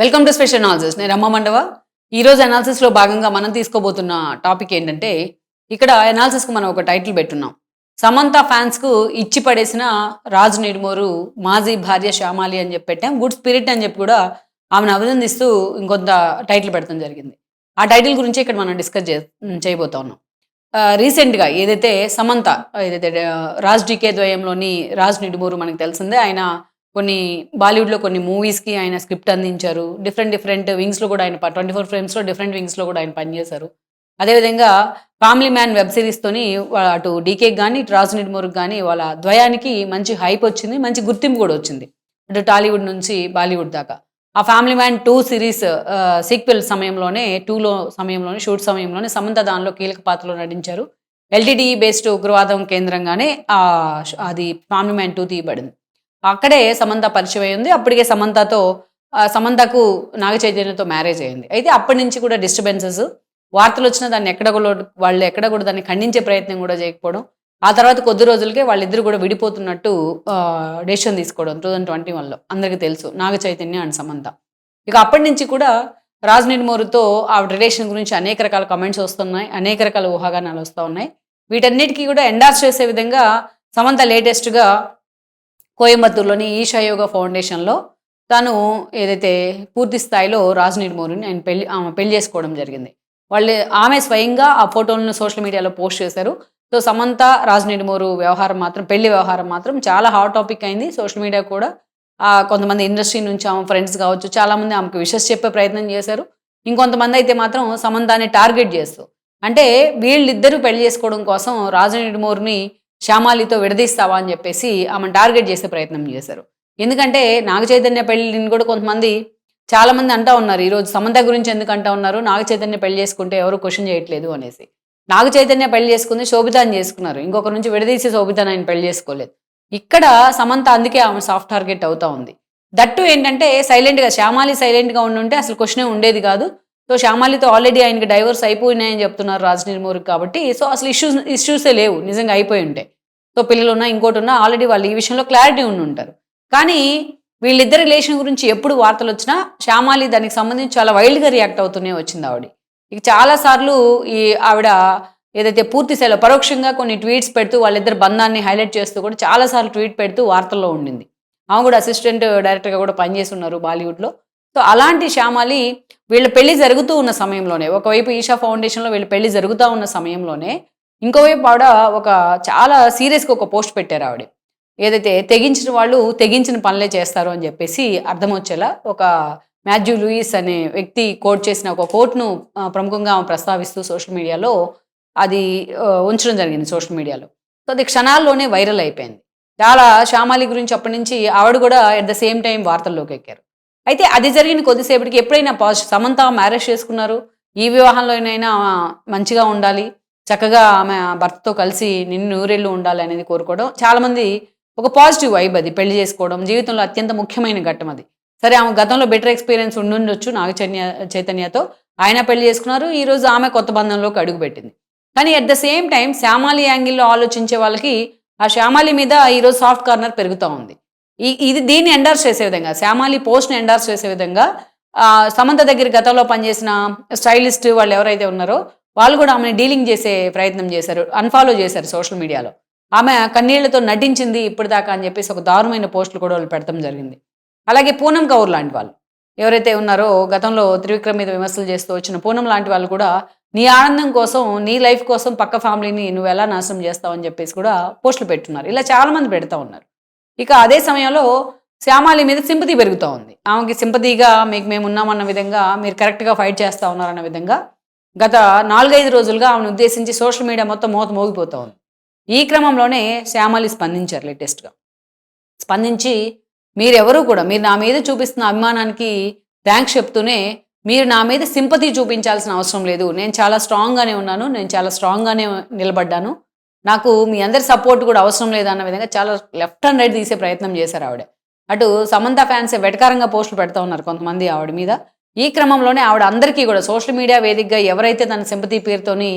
Welcome to special analysis నేను రమ్మ మండవ. ఈరోజు అనాలిసిస్లో భాగంగా మనం తీసుకోబోతున్న టాపిక్ ఏంటంటే ఇక్కడ అనాలిసిస్కి మనం ఒక టైటిల్ పెట్టున్నాం. సమంత ఫ్యాన్స్కు ఇచ్చి పడేసిన రాజు నిడుమోరు మాజీ భార్య శ్యామాలి అని చెప్పి పెట్టాం. గుడ్ స్పిరిట్ అని చెప్పి కూడా ఆమెను అభినందిస్తూ ఇంకొంత టైటిల్ పెడతాం జరిగింది. ఆ టైటిల్ గురించి ఇక్కడ మనం డిస్కస్ చే చేయబోతా ఉన్నాం. రీసెంట్గా ఏదైతే సమంత ఏదైతే రాజ్ డికే ద్వయంలోని రాజ్ నిడుమూరు మనకు తెలిసిందే ఆయన కొన్ని బాలీవుడ్లో కొన్ని మూవీస్కి ఆయన స్క్రిప్ట్ అందించారు. డిఫరెంట్ డిఫరెంట్ వింగ్స్లో కూడా ఆయన ట్వంటీ ఫోర్ ఫ్రేమ్స్లో డిఫరెంట్ వింగ్స్లో కూడా ఆయన పనిచేశారు. అదేవిధంగా ఫ్యామిలీ మ్యాన్ వెబ్ సిరీస్తోని అటు డీకే కానీ ఇటు రాజు కానీ వాళ్ళ ద్వయానికి మంచి హైప్ వచ్చింది మంచి గుర్తింపు కూడా వచ్చింది. అటు టాలీవుడ్ నుంచి బాలీవుడ్ దాకా. ఆ family man two series sequel సమయంలోనే టూలో సమయంలోనే షూట్ సమయంలోనే సమంత దానిలో కీలక పాత్రలో నటించారు. ఎల్టీడీ బేస్డ్ ఉగ్రవాదం కేంద్రంగానే అది ఫ్యామిలీ మ్యాన్ టూ తీయబడింది. అక్కడే సమంత పరిచయం అయింది అప్పటికే సమంతతో సమంతకు నాగ చైతన్యతో మ్యారేజ్ అయింది అయితే అప్పటి నుంచి కూడా డిస్టర్బెన్సెస్ వార్తలు వచ్చినా దాన్ని ఎక్కడ కూడా వాళ్ళు ఎక్కడ కూడా దాన్ని ఖండించే ప్రయత్నం కూడా చేయకపోవడం ఆ తర్వాత కొద్ది రోజులకే వాళ్ళిద్దరు కూడా విడిపోతున్నట్టు డెసిషన్ తీసుకోవడం టూ థౌజండ్ ట్వంటీ వన్లో. అందరికీ తెలుసు నాగ చైతన్య అండ్ సమంత. ఇక అప్పటి నుంచి కూడా రాజ్ నిర్మోరుతో ఆవిడ రిలేషన్ గురించి అనేక రకాల కమెంట్స్ వస్తున్నాయి అనేక రకాల ఊహాగానాలు వస్తూ ఉన్నాయి. వీటన్నిటికీ కూడా ఎండార్స్ చేసే విధంగా సమంత లేటెస్ట్గా కోయంబత్తూరులోని ఈశాయోగ ఫౌండేషన్లో తను ఏదైతే పూర్తి స్థాయిలో రాజ్ ఆయన పెళ్ళి ఆమె పెళ్ళి చేసుకోవడం జరిగింది. వాళ్ళు ఆమె స్వయంగా ఆ ఫోటోలను సోషల్ మీడియాలో పోస్ట్ చేశారు. సో సమంత రాజ్ వ్యవహారం మాత్రం పెళ్ళి వ్యవహారం మాత్రం చాలా హాట్ టాపిక్ అయింది. సోషల్ మీడియా కూడా ఆ, కొంతమంది ఇండస్ట్రీ నుంచి ఆమె ఫ్రెండ్స్ కావచ్చు చాలామంది ఆమెకు విషస్ చెప్పే ప్రయత్నం చేశారు. ఇంకొంతమంది అయితే మాత్రం సమంతాన్ని టార్గెట్ చేస్తూ అంటే వీళ్ళిద్దరూ పెళ్ళి చేసుకోవడం కోసం రాజు శ్యామాలితో విడదీస్తావా అని చెప్పేసి ఆమెను టార్గెట్ చేసే ప్రయత్నం చేశారు. ఎందుకంటే నాగ చైతన్య పెళ్ళిని కూడా కొంతమంది చాలామంది అంటా ఉన్నారు ఈరోజు సమంత గురించి ఎందుకు అంటా ఉన్నారు? నాగ చైతన్య పెళ్ళి చేసుకుంటే ఎవరు క్వశ్చన్ చేయట్లేదు అనేసి. నాగ చైతన్య పెళ్ళి చేసుకుంది శోభితాన్ని చేసుకున్నారు. ఇంకొక నుంచి విడదీసి శోభితాన్ని ఆయన పెళ్ళి చేసుకోలేదు. ఇక్కడ సమంత అందుకే ఆమె సాఫ్ట్ టార్గెట్ అవుతా ఉంది. దట్టు ఏంటంటే సైలెంట్గా శ్యామాలి సైలెంట్గా ఉండుంటే అసలు క్వశ్చనే ఉండేది కాదు. సో శ్యామాలితో ఆల్రెడీ ఆయనకి డైవర్స్ అయిపోయినాయని చెప్తున్నారు రాజ్ నిర్మూరికి కాబట్టి సో అసలు ఇష్యూస్ ఇష్యూసే లేవు నిజంగా అయిపోయి ఉంటాయి సో పిల్లలు ఉన్నా ఇంకోటి ఉన్నా ఆల్రెడీ వాళ్ళు ఈ విషయంలో క్లారిటీ ఉండి ఉంటారు. కానీ వీళ్ళిద్దరి రిలేషన్ గురించి ఎప్పుడు వార్తలు వచ్చినా శ్యామాలి దానికి సంబంధించి చాలా వైల్డ్గా రియాక్ట్ అవుతూనే వచ్చింది ఆవిడ. ఇక చాలాసార్లు ఈ ఆవిడ ఏదైతే పూర్తి స్థాయిలో పరోక్షంగా కొన్ని ట్వీట్స్ పెడుతూ వాళ్ళిద్దరు బంధాన్ని హైలైట్ చేస్తూ కూడా చాలాసార్లు ట్వీట్ పెడుతూ వార్తల్లో ఉండింది. ఆమె కూడా అసిస్టెంట్ డైరెక్టర్గా కూడా పనిచేస్తున్నారు ఉన్నారు బాలీవుడ్లో. సో అలాంటి శ్యామాలి వీళ్ళ పెళ్ళి జరుగుతూ ఉన్న సమయంలోనే ఒకవైపు ఈషా ఫౌండేషన్లో వీళ్ళ పెళ్ళి జరుగుతూ ఉన్న సమయంలోనే ఇంకోవైపు ఆవిడ ఒక చాలా సీరియస్గా ఒక పోస్ట్ పెట్టారు ఆవిడ. ఏదైతే తెగించిన వాళ్ళు తెగించిన పనులే చేస్తారు అని చెప్పేసి అర్థం వచ్చేలా ఒక మాథ్యూ లూయిస్ అనే వ్యక్తి కోట్ చేసిన ఒక కోట్ను ప్రముఖంగా ఆమె ప్రస్తావిస్తూ సోషల్ మీడియాలో అది ఉంచడం జరిగింది సోషల్ మీడియాలో. సో అది క్షణాల్లోనే వైరల్ అయిపోయింది. చాలా శ్యామాలి గురించి అప్పటి నుంచి ఆవిడ కూడా ఎట్ ద సేమ్ టైం వార్తల్లోకి ఎక్కారు అయితే అది జరిగిన కొద్దిసేపటికి ఎప్పుడైనా పాజిటివ్ సమంత మ్యారేజ్ చేసుకున్నారు? ఈ వివాహంలోనైనా మంచిగా ఉండాలి చక్కగా ఆమె భర్తతో కలిసి నిన్ను నూరేళ్ళు ఉండాలి అనేది కోరుకోవడం చాలామంది ఒక పాజిటివ్ వైబ్ అది పెళ్ళి చేసుకోవడం జీవితంలో అత్యంత ముఖ్యమైన ఘట్టం అది. సరే ఆమె గతంలో బెటర్ ఎక్స్పీరియన్స్ ఉండుండొచ్చు నాగ చైతన్యతో. ఆయన పెళ్ళి చేసుకున్నారు ఈరోజు ఆమె కొత్త బంధంలోకి అడుగుపెట్టింది కానీ at the same time Shyamali యాంగిల్లో ఆలోచించే వాళ్ళకి ఆ శ్యామాలి మీద ఈరోజు సాఫ్ట్ కార్నర్ పెరుగుతూ ఉంది. ఈ ఇది దీన్ని ఎండార్స్ చేసే విధంగా శ్యామాలి పోస్ట్ని ఎండార్స్ చేసే విధంగా సమంత దగ్గర గతంలో పనిచేసిన స్టైలిస్ట్ వాళ్ళు ఎవరైతే ఉన్నారో వాళ్ళు కూడా ఆమెను డీలింగ్ చేసే ప్రయత్నం చేశారు అన్ఫాలో చేశారు సోషల్ మీడియాలో ఆమె కన్నీళ్ళతో నటించింది ఇప్పటిదాకా అని చెప్పేసి ఒక దారుణమైన పోస్టులు కూడా వాళ్ళు పెడతాం జరిగింది. అలాగే పూనం కౌర్ లాంటి వాళ్ళు ఎవరైతే ఉన్నారో గతంలో త్రివిక్రమ్ మీద విమర్శలు చేస్తూ వచ్చిన పూనం లాంటి వాళ్ళు కూడా నీ ఆనందం కోసం నీ లైఫ్ కోసం పక్క ఫ్యామిలీని నువ్వు ఎలా నాశనం చేస్తావు? అని చెప్పేసి కూడా పోస్టులు పెట్టున్నారు. ఇలా చాలా మంది పెడతా ఉన్నారు. ఇక అదే సమయంలో శ్యామాలి మీద సింపతి పెరుగుతూ ఉంది. ఆమెకి సింపతిగా మీకు మేము ఉన్నామన్న విధంగా మీరు కరెక్ట్గా ఫైట్ చేస్తూ ఉన్నారన్న విధంగా గత నాలుగైదు రోజులుగా ఆమెను ఉద్దేశించి సోషల్ మీడియా మొత్తం మోత మోగిపోతూ ఉంది. ఈ క్రమంలోనే శ్యామాలి స్పందించారు లేటెస్ట్గా స్పందించి మీరెవరూ కూడా మీరు నా మీద చూపిస్తున్న అభిమానానికి థ్యాంక్స్ చెప్తూనే మీరు నా మీద సింపతి చూపించాల్సిన అవసరం లేదు. నేను చాలా స్ట్రాంగ్గానే ఉన్నాను నేను చాలా స్ట్రాంగ్గానే నిలబడ్డాను. నాకు మీ అందరి సపోర్ట్ కూడా అవసరం లేదన్న విధంగా చాలా లెఫ్ట్ అండ్ రైట్ తీసే ప్రయత్నం చేశారు ఆవిడ. అటు సమంత ఫ్యాన్స్ వెటకారంగా పోస్టులు పెడతా ఉన్నారు కొంతమంది ఆవిడ మీద. ఈ క్రమంలోనే ఆవిడ అందరికీ కూడా సోషల్ మీడియా వేదికగా ఎవరైతే తన సింపతి పేరుతోని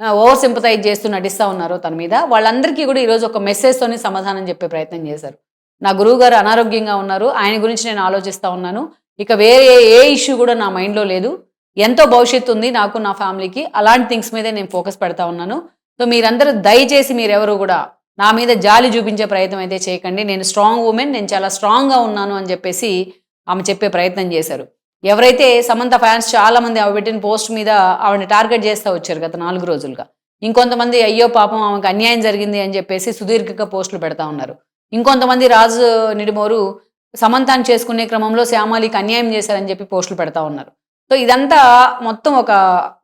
ఓవర్ సింపతైజ్ చేస్తూ నటిస్తూ ఉన్నారో తన మీద వాళ్ళందరికీ కూడా ఈరోజు ఒక మెసేజ్తోనే సమాధానం చెప్పే ప్రయత్నం చేశారు. నా గురువు గారు అనారోగ్యంగా ఉన్నారు. ఆయన గురించి నేను ఆలోచిస్తూ ఉన్నాను. ఇక వేరే ఏ ఇష్యూ కూడా నా మైండ్లో లేదు. ఎంతో భవిష్యత్తు ఉంది నాకు నా ఫ్యామిలీకి అలాంటి థింగ్స్ మీదే నేను ఫోకస్ పెడతా ఉన్నాను. సో మీరందరూ దయచేసి మీరెవరు కూడా నా మీద జాలి చూపించే ప్రయత్నం అయితే చేయకండి. నేను స్ట్రాంగ్ ఉమెన్ నేను చాలా స్ట్రాంగ్గా ఉన్నాను అని చెప్పేసి ఆమె చెప్పే ప్రయత్నం చేశారు. ఎవరైతే సమంత ఫ్యాన్స్ చాలా మంది ఆమె పెట్టిన పోస్ట్ మీద ఆవిడని టార్గెట్ చేస్తూ వచ్చారు గత నాలుగు రోజులుగా. ఇంకొంతమంది అయ్యో పాపం ఆమెకు అన్యాయం జరిగింది అని చెప్పేసి సుదీర్ఘంగా పోస్టులు పెడతా ఉన్నారు. ఇంకొంతమంది రాజు నిడిమోరు సమంతాన్ని చేసుకునే క్రమంలో శ్యామాలికి అన్యాయం చేశారని చెప్పి పోస్టులు పెడతా ఉన్నారు. సో ఇదంతా మొత్తం ఒక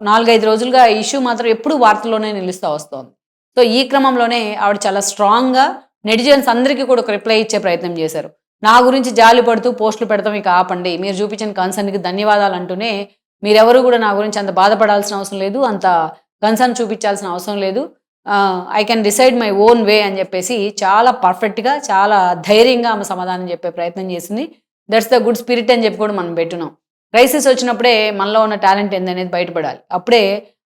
నాలుగైదు రోజులుగా ఈ ఇష్యూ మాత్రం ఎప్పుడూ వార్తల్లోనే నిలుస్తూ వస్తోంది. సో ఈ క్రమంలోనే ఆవిడ చాలా స్ట్రాంగ్గా నెటిజన్స్ అందరికీ కూడా ఒక రిప్లై ఇచ్చే ప్రయత్నం చేశారు. నా గురించి జాలి పడుతూ పోస్టులు పెడతాం ఇక ఆపండి. మీరు చూపించిన కన్సర్న్కి ధన్యవాదాలు అంటూనే మీరెవరు కూడా నా గురించి అంత బాధపడాల్సిన అవసరం లేదు అంత కన్సర్న్ చూపించాల్సిన అవసరం లేదు. I can decide my own way అని చెప్పేసి చాలా పర్ఫెక్ట్గా చాలా ధైర్యంగా ఆమె సమాధానం చెప్పే ప్రయత్నం చేసింది. దట్స్ ద గుడ్ స్పిరిట్ అని చెప్పి కూడా మనం పెట్టున్నాం. క్రైసిస్ వచ్చినప్పుడే మనలో ఉన్న టాలెంట్ ఏందనేది బయటపడాలి. అప్పుడే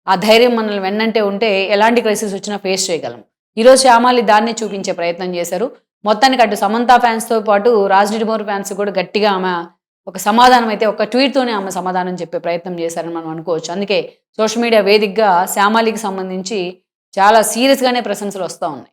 ఆ ధైర్యం మనల్ని వెన్నంటే ఉంటే ఎలాంటి క్రైసిస్ వచ్చినా ఫేస్ చేయగలం. ఈరోజు శ్యామాలి దాన్ని చూపించే ప్రయత్నం చేశారు. మొత్తానికి అటు సమంత ఫ్యాన్స్తో పాటు రాజ్ ఫ్యాన్స్ కూడా గట్టిగా ఆమె ఒక సమాధానం అయితే ఒక ట్వీట్తోనే ఆమె సమాధానం చెప్పే ప్రయత్నం చేశారని మనం అనుకోవచ్చు. అందుకే సోషల్ మీడియా వేదికగా శ్యామాలికి సంబంధించి చాలా సీరియస్గానే ప్రశంసలు వస్తూ ఉన్నాయి.